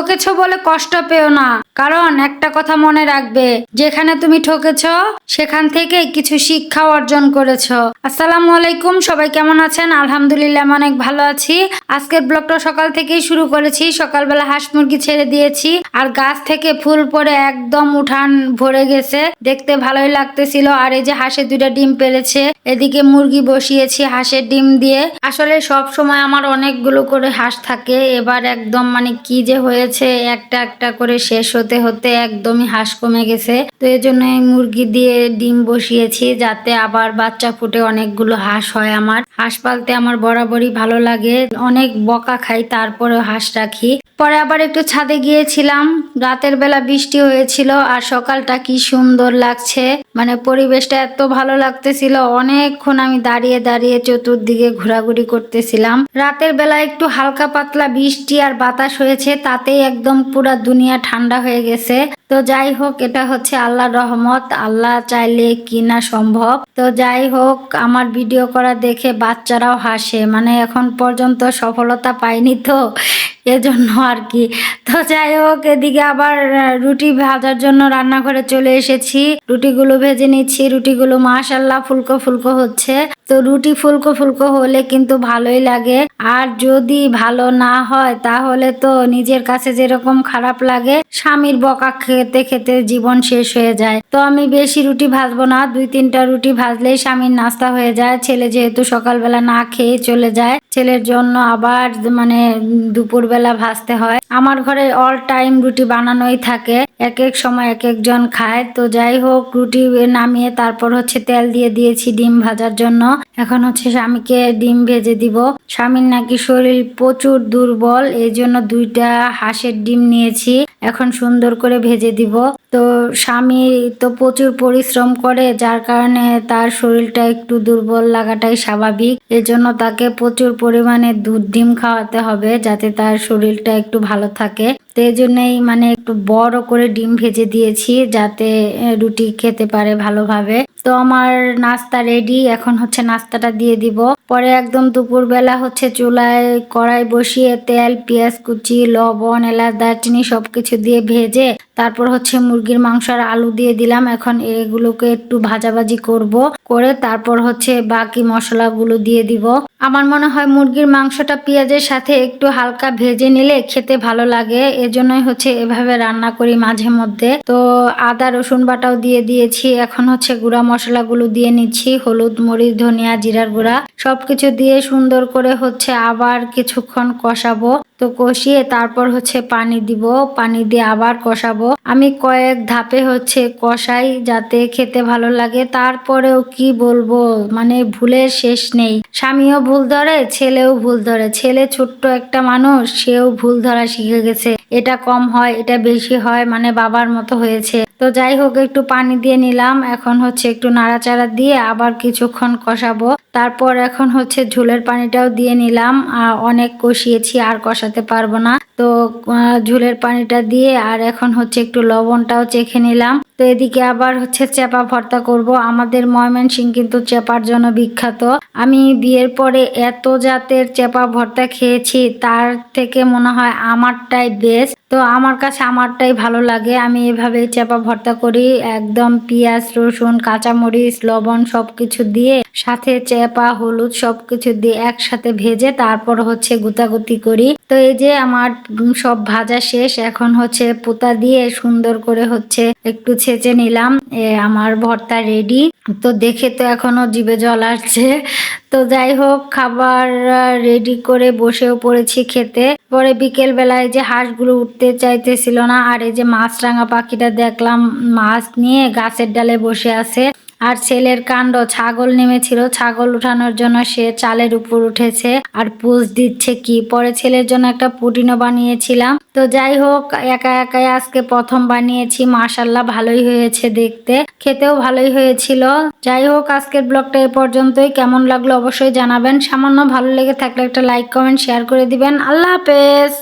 ঠকেছ বলে কষ্ট পেও না। কারণ একটা কথা মনে রাখবে, যেখানে তুমি ঠকেছ, সেখান থেকে কিছু শিক্ষা অর্জন করেছ। আসসালামু আলাইকুম, সবাই কেমন আছেন? আলহামদুলিল্লাহ অনেক ভালো আছি। আজকের ব্লগটা সকাল থেকেই শুরু করেছি। সকালবেলা হাঁস মুরগি ছেড়ে দিয়েছি আর গাছ থেকে ফুল পরে একদম উঠান ভরে গেছে। দেখতে ভালোই লাগতেছিল। আর এই যে হাঁসের দুইটা ডিম পেরেছে, এদিকে মুরগি বসিয়েছি হাঁসের ডিম দিয়ে। আসলে সব সময় আমার অনেকগুলো করে হাঁস থাকে। এবার একদম মানে কি যে হয়েছে একটা একটা করে শেষ হতে হতে একদমই হাঁস কমে গেছে। তো এই জন্য মুরগি দিয়ে ডিম বসিয়েছি যাতে আবার বাচ্চা ফুটে অনেকগুলো হাঁস হয় আমার। হাঁস পালতে আমার বরাবরই ভালো লাগে। অনেক বকা খাই তারপরে হাঁস রাখি। পরে আবার একটু ছাদে গিয়েছিলাম। রাতের বেলা বৃষ্টি হয়েছিল আর সকালটা কি সুন্দর লাগছে। মানে পরিবেশটা এত ভালো লাগতেছিল। অনেকক্ষণ আমি দাঁড়িয়ে দাঁড়িয়ে চতুর্দিকে ঘোরাঘুরি করতেছিলাম। রাতের বেলা একটু হালকা পাতলা বৃষ্টি আর বাতাস হয়েছে, তাতেই একদম পুরা দুনিয়া ঠান্ডা হয়ে গেছে। তো যাই হোক, এটা হচ্ছে আল্লাহর রহমত। আল্লাহ চাইলে কিনা সম্ভব। তো যাই হোক, আমার ভিডিও করা দেখে বাচ্চারাও হাসে। মানে এখন পর্যন্ত সফলতা পাইনি তো, এজন্য আর কি। তো যাই হোক, এদিকে আবার রুটি ভাজার জন্য রান্নাঘরে চলে এসেছি। রুটিগুলো ভেজে নিচ্ছি। রুটিগুলো মাশাল্লাহ ফুলকো ফুলকো হচ্ছে। তো রুটি ফুলকো ফুলকো হলে কিন্তু ভালোই লাগে। আর যদি ভালো না হয়, তাহলে তো নিজের কাছে যেরকম খারাপ লাগে, স্বামীর বকা খেতে খেতে জীবন শেষ হয়ে যায়। তো আমি বেশি রুটি ভাজবো না, দুই তিনটা রুটি ভাজলেই স্বামীর নাস্তা হয়ে যায়। ছেলে যেহেতু সকালবেলা না খেয়ে চলে যায়, ছেলের জন্য আবার মানে দুপুরবেলা ভাজতে হয়। আমার ঘরে অল টাইম রুটি বানানোই থাকে, এক এক সময় এক একজন খায়। তো যাই হোক, রুটি নামিয়ে তারপর হচ্ছে তেল দিয়ে দিয়েছি ডিম ভাজার জন্য। এখন হচ্ছে স্বামীকে ডিম ভেজে দিব। স্বামীর নাকি শরীর প্রচুর দুর্বল এই জন্য দুইটা হাঁসের ডিম নিয়েছি। এখন সুন্দর করে ভেজে দিব। তো স্বামী তো প্রচুর পরিশ্রম করে, যার কারণে তার শরীরটা একটু দুর্বল লাগাটাই স্বাভাবিক। এজন্য তাকে প্রচুর পরিমাণে দুধ ডিম খাওয়াতে হবে, যাতে তার শরীরটা একটু ভালো থাকে। তো এই জন্যই মানে একটু বড় করে ডিম ভেজে দিয়েছি, যাতে রুটি খেতে পারে ভালোভাবে। তো আমার নাস্তা রেডি এখন হচ্ছে নাস্তাটা দিয়ে দিব। পরে একদম দুপুরবেলা হচ্ছে চুলায় কড়াই বসিয়ে তেল, পেঁয়াজ কুচি, লবণ, এলাচ, দারচিনি সব কিছু দিয়ে ভেজে তারপর হচ্ছে মুরগির মাংস আর আলু দিয়ে দিলাম। এখন এগুলোকে একটু ভাজাভাজি করব। করে তারপর হচ্ছে বাকি মশলাগুলো দিয়ে দিব। আমার মনে হয় মুরগির মাংসটা পেঁয়াজের সাথে একটু হালকা ভেজে নিলে খেতে ভালো লাগে। এজন্যই হচ্ছে এভাবে রান্না করি মাঝে মধ্যে। তো আদা, রসুন বাটাও দিয়ে দিয়েছি। এখন হচ্ছে গুঁড়া মশলাগুলো দিয়ে নিচ্ছি। হলুদ, মরিচ, ধনিয়া, জিরার গুঁড়া। সবকিছু দিয়ে সুন্দর করে হচ্ছে আবার কিছুক্ষণ কষাবো। তো কষিয়ে তারপর হচ্ছে পানি দিব পানি দিয়ে আবার কষাবো। আমি কয়েক ধাপে হচ্ছে কষাই যাতে খেতে ভালো লাগে। তারপরেও কি বলব মানে ভুলের শেষ নেই। স্বামীও ভুল ধরে ছেলেও ভুল ধরে। ছেলে ছোট্ট একটা মানুষ সেও ভুল ধরা শিখে গেছে। এটা কম হয় এটা বেশি হয় মানে বাবার মতো হয়েছে। তো যাই হোক একটু পানি দিয়ে নিলাম। এখন হচ্ছে একটু নাড়াচাড়া দিয়ে আবার কিছুক্ষণ কষাবো। তারপর এখন হচ্ছে ঝোলের পানিটাও দিয়ে নিলাম। আহ, অনেক কষিয়েছি আর কষাতে পারব না। তো ঝোলের পানিটা দিয়ে আর এখন হচ্ছে একটু লবণটাও চেখে নিলাম। তো এদিকে আবার হচ্ছে চেপা ভর্তা করব। আমাদের ময়মনসিং কিন্তু চেপার জন্য বিখ্যাত। আমি বিয়ের পরে এত জাতের চেপা ভর্তা খেয়েছি, তার থেকে মনে হয় আমারটাই বেস্ট তো আমার কাছে আমারটাই ভালো লাগে। আমি এভাবে চেপা ভর্তা করি। একদম পেঁয়াজ, রসুন, কাঁচামরিচ, লবণ সবকিছু দিয়ে, সাথে চেপা, হলুদ সবকিছু দিয়ে একসাথে ভেজে তারপর হচ্ছে গুতাগুতি করি। তো এই যে আমার সব ভাজা শেষ। এখন হচ্ছে পোতা দিয়ে সুন্দর করে হচ্ছে একটু ছেঁচে নিলাম। আমার ভর্তা রেডি তো দেখে তো এখনও জিভে জল আসছে। তো যাই হোক, খাবার রেডি করে বসেও পড়েছি খেতে। পরে বিকেল বেলায় যে হাঁসগুলো উঠতে চাইতেছিল না, আর এই যে মাছরাঙা পাখিটা দেখলাম মাছ নিয়ে গাছের ডালে বসে আছে। আর ছেলের কাণ্ড, ছাগল নেমেছিল। ছাগল উঠানোর জন্য সে চালের উপর উঠেছে আর পুষ দিচ্ছে কি? পরে ছেলের জন্য একটা পুটিনও বানিয়েছিলাম। তো যাই হোক, একা একাই আজকে প্রথম বানিয়েছি। মাশাল্লাহ ভালোই হয়েছে দেখতে। খেতেও ভালোই হয়েছিল। যাই হোক, আজকের ব্লগটা এ পর্যন্তই। কেমন লাগল অবশ্যই জানাবেন। সামান্য ভালো লেগে থাকলে একটা লাইক কমেন্ট শেয়ার করে দিবেন। আল্লাহ হাফেজ!